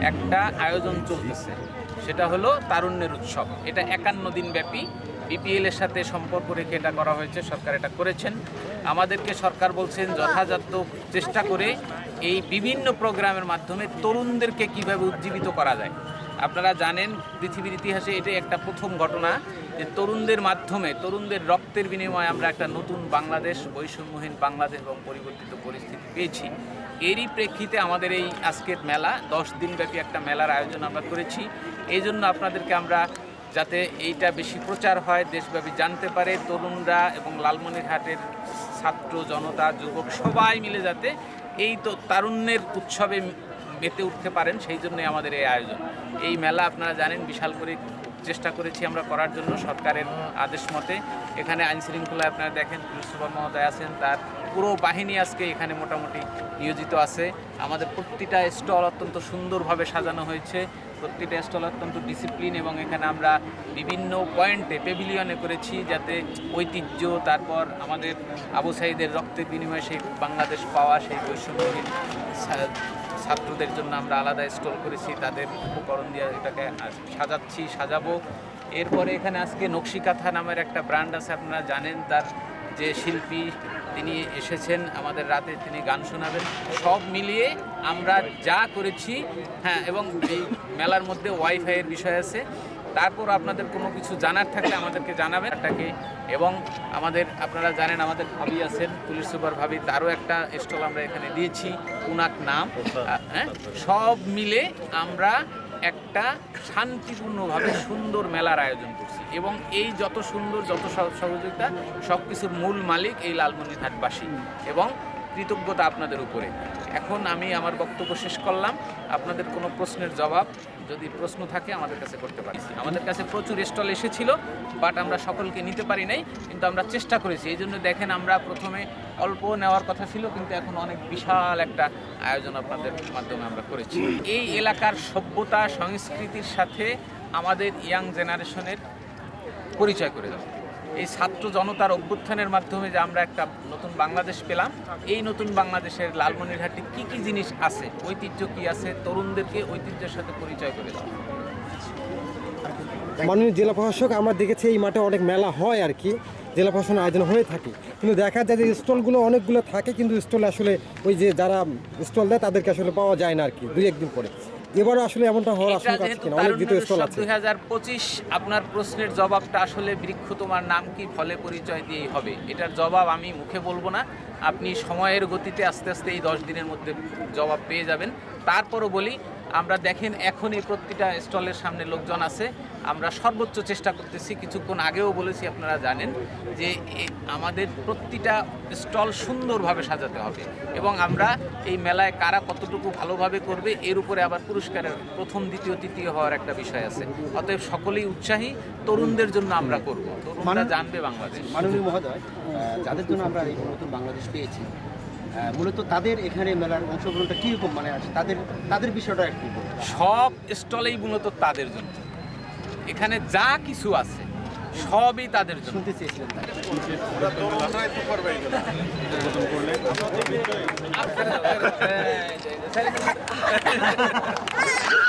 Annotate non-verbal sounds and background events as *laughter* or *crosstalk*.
একটা আয়োজন চলতেছে। সেটা হলো তারুণ্যের উৎসব। এটা একান্ন দিন ব্যাপী বিপিএল এর সাথে সম্পর্ক রেখে এটা করা হয়েছে। সরকার এটা করেছেন। আমাদেরকে সরকার বলছেন, যথাযথ চেষ্টা করে এই বিভিন্ন প্রোগ্রামের মাধ্যমে তরুণদেরকে কীভাবে উজ্জীবিত করা যায়। আপনারা জানেন, পৃথিবীর ইতিহাসে এটাই একটা প্রথম ঘটনা যে তরুণদের মাধ্যমে, তরুণদের রক্তের বিনিময়ে আমরা একটা নতুন বাংলাদেশ, বৈষম্যহীন বাংলাদেশ এবং পরিবর্তিত পরিস্থিতি পেয়েছি। এরই প্রেক্ষিতে আমাদের এই আজকের মেলা, দশ দিনব্যাপী একটা মেলার আয়োজন আমরা করেছি। এই জন্য আপনাদেরকে আমরা যাতে এইটা বেশি প্রচার হয়, দেশব্যাপী জানতে পারে, তরুণরা এবং লালমনিরহাটের ছাত্র, জনতা, যুবক সবাই মিলে যাতে এই তো তারুণ্যের উৎসবে মেতে উঠতে পারেন, সেই জন্যই আমাদের এই আয়োজন। এই মেলা আপনারা জানেন, বিশাল করে চেষ্টা করেছি আমরা করার জন্য সরকারের আদেশ মতে। এখানে আইন শৃঙ্খলায় আপনারা দেখেন, পুলিশ মহোদয় আছেন, তার পুরো বাহিনী আজকে এখানে মোটামুটি নিয়োজিত আছে। আমাদের প্রতিটা স্টল অত্যন্ত সুন্দরভাবে সাজানো হয়েছে। প্রতিটা স্টল অত্যন্ত ডিসিপ্লিন এবং এখানে আমরা বিভিন্ন পয়েন্টে পেভিলিয়নে করেছি যাতে ঐতিহ্য, তারপর আমাদের আবু সাইদের রক্তের বিনিময়ে সেই বাংলাদেশ পাওয়া সেই বৈষম্যহীন ছাত্রদের জন্য আমরা আলাদা স্টল করেছি, তাদের উপকরণ দিয়ে এটাকে সাজাচ্ছি, সাজাবো। এরপরে এখানে আজকে নকশিকাথা নামের একটা ব্র্যান্ড আছে, আপনারা জানেন, তার যে শিল্পী তিনি এসেছেন, আমাদের রাতে তিনি গান শোনাবেন। সব মিলিয়ে আমরা যা করেছি হ্যাঁ এবং এই মেলার মধ্যে ওয়াইফাইয়ের বিষয় আছে। তারপর আপনাদের কোনো কিছু জানার থাকলে আমাদেরকে জানাবেন। এটাকে এবং আমাদের, আপনারা জানেন আমাদের ভাবি আছেন, পুলিশ সুপার ভাবি, তারও একটা স্টল আমরা এখানে দিয়েছি উনাক নাম হ্যাঁ? সব মিলে আমরা একটা শান্তিপূর্ণভাবে সুন্দর মেলার আয়োজন করছি। এবং এই যত সুন্দর, যত সহ- সহযোগিতা সব কিছুর মূল মালিক এই লালমনিরহাটবাসী। এবং কৃতজ্ঞতা আপনাদের উপরে। এখন আমি আমার বক্তব্য শেষ করলাম। আপনাদের কোনো প্রশ্নের জবাব যদি প্রশ্ন থাকে আমাদের কাছে করতে পারি আমাদের কাছে প্রচুর স্টল এসেছিল, বাট আমরা সকলকে নিতে পারি নাই, কিন্তু আমরা চেষ্টা করেছি। এই জন্য দেখেন আমরা প্রথমে অল্প নেওয়ার কথা ছিল, কিন্তু এখন অনেক বিশাল একটা আয়োজন আপনাদের মাধ্যমে আমরা করেছি। এই এলাকার সভ্যতা, সংস্কৃতির সাথে আমাদের ইয়াং জেনারেশনের পরিচয় করে দেবো এই ছাত্র জনতার অভ্যুত্থানের মাধ্যমে যে আমরা একটা নতুন বাংলাদেশ পেলাম, এই নতুন বাংলাদেশের লালমনিরহাটে কি কি জিনিস আছে? ঐতিহ্য কি আছে? তরুণদেরকে ঐতিহ্যের সাথে পরিচয় করে দেওয়া মাননীয় জেলা প্রশাসক, আমরা দেখেছি এই মাঠে অনেক মেলা হয় আর কি, জেলা প্রশাসনের আয়োজন হয়ে থাকে। কিন্তু দেখা যায় যে স্টলগুলো অনেকগুলো থাকে, কিন্তু স্টল আসলে ওই যে যারা স্টল দেয় তাদেরকে আসলে পাওয়া যায় না আর কি, দুই একদিন পরে। এবারও আসলে এমনটা হওয়ার আশঙ্কা আছে কিনা? অনেক দ্বিতীয় স্থল আছে। দুই হাজার পঁচিশ আপনার প্রশ্নের জবাবটা আসলে বৃক্ষ তোমার নাম কি ফলে পরিচয় দিয়েই হবে। এটার জবাব আমি মুখে বলব না। আপনি সময়ের গতিতে আস্তে আস্তে এই দশ দিনের মধ্যে জবাব পেয়ে যাবেন। তারপরও বলি আমরা দেখেন এখন এই প্রতিটা স্টলের সামনে লোকজন আছে। আমরা সর্বোচ্চ চেষ্টা করতেছি কিছুক্ষণ আগেও বলেছি আপনারা জানেন যে আমাদের প্রতিটা স্টল সুন্দরভাবে সাজাতে হবে এবং আমরা এই মেলায় কারা কতটুকু ভালোভাবে করবে এর উপরে আবার পুরস্কারের প্রথম দ্বিতীয় তৃতীয় হওয়ার একটা বিষয় আছে। অতএব সকলেই উৎসাহী তরুণদের জন্য আমরা করব। তরুণরা জানবে বাংলাদেশ। মাননীয় মহোদয় যাদের জন্য আমরা এই নতুন বাংলাদেশ পেয়েছি মূলত তাদের এখানে মেলার অংশগ্রহণটা কীরকম মানে আছে? তাদের তাদের বিষয়টা একটু সব স্টলেই মূলত তাদের জন্য। এখানে যা কিছু আছে সবই তাদের জন্য। শুনতে চেয়েছিলেন আপনারা- *laughs*